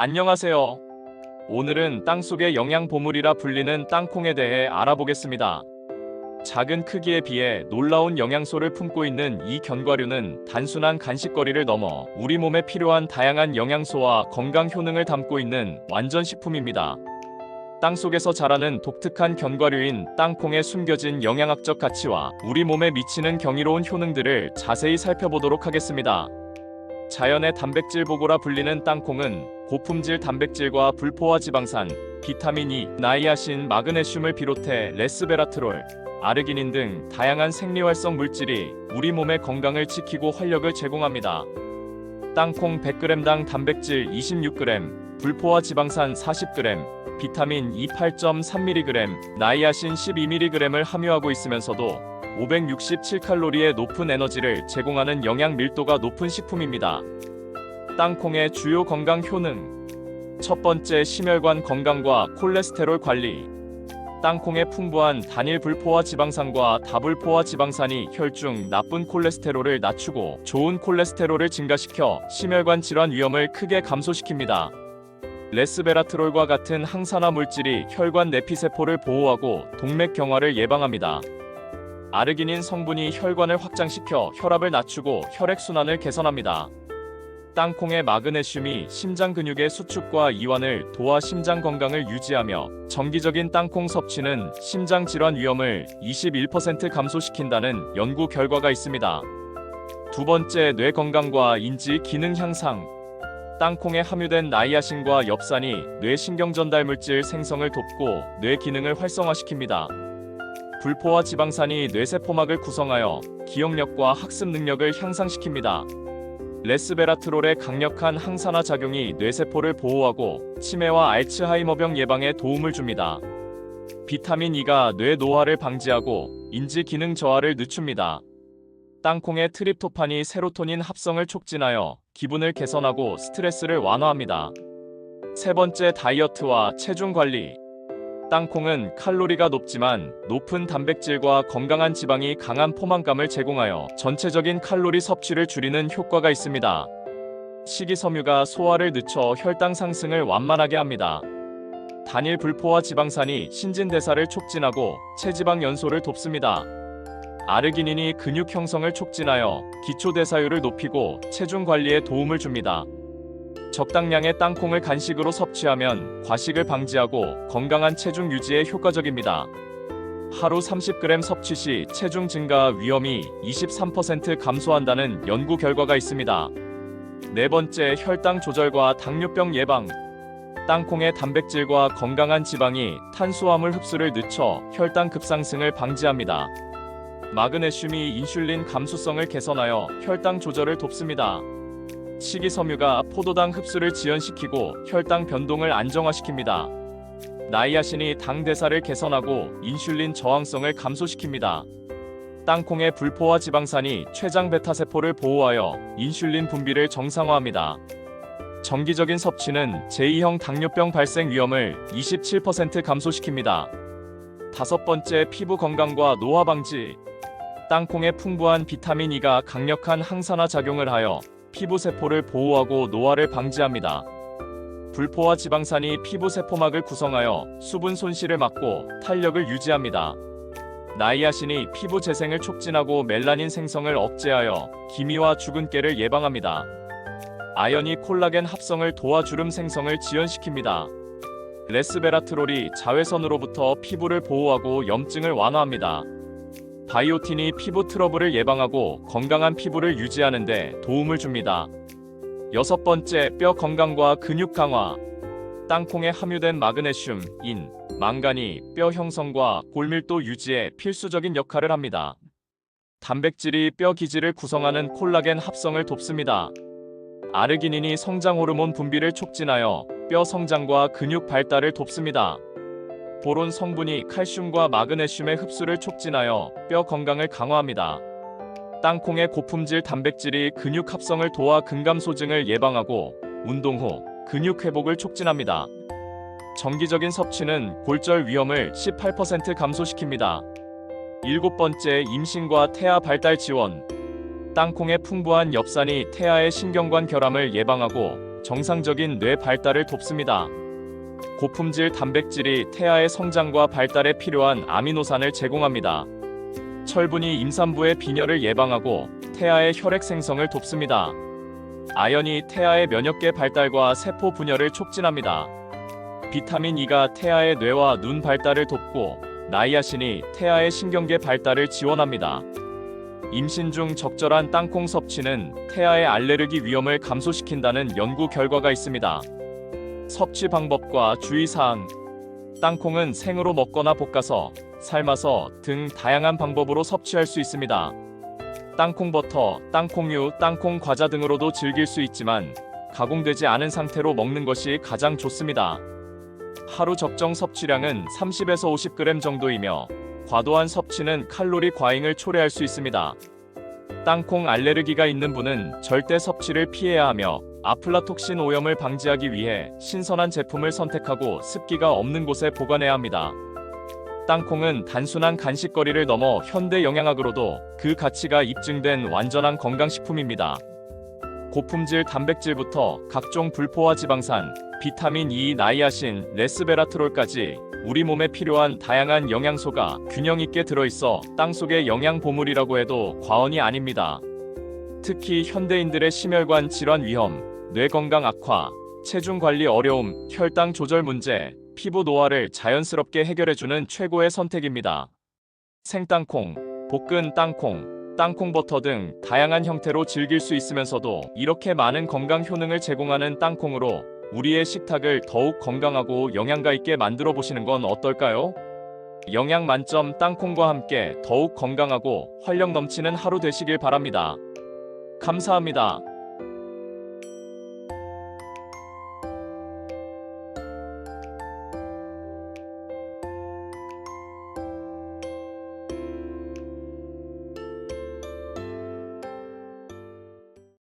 안녕하세요. 오늘은 땅속의 영양 보물이라 불리는 땅콩에 대해 알아보겠습니다. 작은 크기에 비해 놀라운 영양소를 품고 있는 이 견과류는 단순한 간식거리를 넘어 우리 몸에 필요한 다양한 영양소와 건강 효능을 담고 있는 완전 식품입니다. 땅속에서 자라는 독특한 견과류인 땅콩의 숨겨진 영양학적 가치와 우리 몸에 미치는 경이로운 효능들을 자세히 살펴보도록 하겠습니다. 자연의 단백질 보고라 불리는 땅콩은 고품질 단백질과 불포화 지방산, 비타민 E, 나이아신, 마그네슘을 비롯해 레스베라트롤, 아르기닌 등 다양한 생리활성 물질이 우리 몸의 건강을 지키고 활력을 제공합니다. 땅콩 100g당 단백질 26g, 불포화 지방산 40g, 비타민 E 8.3mg, 나이아신 12mg을 함유하고 있으면서도 567칼로리의 높은 에너지를 제공하는 영양 밀도가 높은 식품입니다. 땅콩의 주요 건강 효능. 첫 번째 심혈관 건강과 콜레스테롤 관리. 땅콩의 풍부한 단일 불포화 지방산과 다불포화 지방산이 혈중 나쁜 콜레스테롤을 낮추고 좋은 콜레스테롤을 증가시켜 심혈관 질환 위험을 크게 감소시킵니다. 레스베라트롤과 같은 항산화 물질이 혈관 내피세포를 보호하고 동맥 경화를 예방합니다. 아르기닌 성분이 혈관을 확장시켜 혈압을 낮추고 혈액순환을 개선합니다. 땅콩의 마그네슘이 심장 근육의 수축과 이완을 도와 심장 건강을 유지하며 정기적인 땅콩 섭취는 심장 질환 위험을 21% 감소시킨다는 연구 결과가 있습니다. 두 번째 뇌 건강과 인지 기능 향상. 땅콩에 함유된 나이아신과 엽산이 뇌 신경 전달 물질 생성을 돕고 뇌 기능을 활성화시킵니다. 불포화 지방산이 뇌세포막을 구성하여 기억력과 학습 능력을 향상시킵니다. 레스베라트롤의 강력한 항산화 작용이 뇌세포를 보호하고 치매와 알츠하이머병 예방에 도움을 줍니다. 비타민 E가 뇌 노화를 방지하고 인지 기능 저하를 늦춥니다. 땅콩의 트립토판이 세로토닌 합성을 촉진하여 기분을 개선하고 스트레스를 완화합니다. 세 번째 다이어트와 체중 관리. 땅콩은 칼로리가 높지만 높은 단백질과 건강한 지방이 강한 포만감을 제공하여 전체적인 칼로리 섭취를 줄이는 효과가 있습니다. 식이섬유가 소화를 늦춰 혈당 상승을 완만하게 합니다. 단일 불포화 지방산이 신진대사를 촉진하고 체지방 연소를 돕습니다. 아르기닌이 근육 형성을 촉진하여 기초대사율을 높이고 체중 관리에 도움을 줍니다. 적당량의 땅콩을 간식으로 섭취하면 과식을 방지하고 건강한 체중 유지에 효과적입니다. 하루 30g 섭취 시 체중 증가 위험이 23% 감소한다는 연구 결과가 있습니다. 네 번째 혈당 조절과 당뇨병 예방. 땅콩의 단백질과 건강한 지방이 탄수화물 흡수를 늦춰 혈당 급상승을 방지합니다. 마그네슘이 인슐린 감수성을 개선하여 혈당 조절을 돕습니다. 식이섬유가 포도당 흡수를 지연시키고 혈당 변동을 안정화시킵니다. 나이아신이 당 대사를 개선하고 인슐린 저항성을 감소시킵니다. 땅콩의 불포화 지방산이 췌장 베타 세포를 보호하여 인슐린 분비를 정상화합니다. 정기적인 섭취는 제2형 당뇨병 발생 위험을 27% 감소시킵니다. 다섯 번째 피부 건강과 노화 방지. 땅콩의 풍부한 비타민 E가 강력한 항산화 작용을 하여 피부 세포를 보호하고 노화를 방지합니다. 불포화 지방산이 피부 세포막을 구성하여 수분 손실을 막고 탄력을 유지합니다. 나이아신이 피부 재생을 촉진하고 멜라닌 생성을 억제하여 기미와 주근깨를 예방합니다. 아연이 콜라겐 합성을 도와 주름 생성을 지연시킵니다. 레스베라트롤이 자외선으로부터 피부를 보호하고 염증을 완화합니다. 바이오틴이 피부 트러블을 예방하고 건강한 피부를 유지하는 데 도움을 줍니다. 여섯 번째, 뼈 건강과 근육 강화. 땅콩에 함유된 마그네슘, 인, 망간이 뼈 형성과 골밀도 유지에 필수적인 역할을 합니다. 단백질이 뼈 기질을 구성하는 콜라겐 합성을 돕습니다. 아르기닌이 성장 호르몬 분비를 촉진하여 뼈 성장과 근육 발달을 돕습니다. 보론 성분이 칼슘과 마그네슘의 흡수를 촉진하여 뼈 건강을 강화합니다. 땅콩의 고품질 단백질이 근육 합성을 도와 근감 소증을 예방하고 운동 후 근육 회복을 촉진합니다. 정기적인 섭취는 골절 위험을 18% 감소시킵니다. 일곱 번째 임신과 태아 발달 지원. 땅콩의 풍부한 엽산이 태아의 신경관 결함을 예방하고 정상적인 뇌 발달을 돕습니다. 고품질 단백질이 태아의 성장과 발달에 필요한 아미노산을 제공합니다. 철분이 임산부의 빈혈을 예방하고 태아의 혈액 생성을 돕습니다. 아연이 태아의 면역계 발달과 세포 분열을 촉진합니다. 비타민 E가 태아의 뇌와 눈 발달을 돕고 나이아신이 태아의 신경계 발달을 지원합니다. 임신 중 적절한 땅콩 섭취는 태아의 알레르기 위험을 감소시킨다는 연구 결과가 있습니다. 섭취 방법과 주의사항 땅콩은 생으로 먹거나 볶아서 삶아서 등 다양한 방법으로 섭취할 수 있습니다. 땅콩 버터, 땅콩류, 땅콩 과자 등으로도 즐길 수 있지만 가공되지 않은 상태로 먹는 것이 가장 좋습니다. 하루 적정 섭취량은 30에서 50g 정도이며 과도한 섭취는 칼로리 과잉을 초래할 수 있습니다. 땅콩 알레르기가 있는 분은 절대 섭취를 피해야 하며 아플라톡신 오염을 방지하기 위해 신선한 제품을 선택하고 습기가 없는 곳에 보관해야 합니다. 땅콩은 단순한 간식거리를 넘어 현대 영양학으로도 그 가치가 입증된 완전한 건강식품입니다. 고품질 단백질부터 각종 불포화 지방산, 비타민 E, 나이아신, 레스베라트롤까지 우리 몸에 필요한 다양한 영양소가 균형 있게 들어있어 땅속의 영양 보물이라고 해도 과언이 아닙니다. 특히 현대인들의 심혈관 질환 위험, 뇌 건강 악화, 체중 관리 어려움, 혈당 조절 문제, 피부 노화를 자연스럽게 해결해주는 최고의 선택입니다. 생땅콩, 볶은 땅콩, 땅콩 버터 등 다양한 형태로 즐길 수 있으면서도 이렇게 많은 건강 효능을 제공하는 땅콩으로 우리의 식탁을 더욱 건강하고 영양가 있게 만들어 보시는 건 어떨까요? 영양 만점 땅콩과 함께 더욱 건강하고 활력 넘치는 하루 되시길 바랍니다. 감사합니다.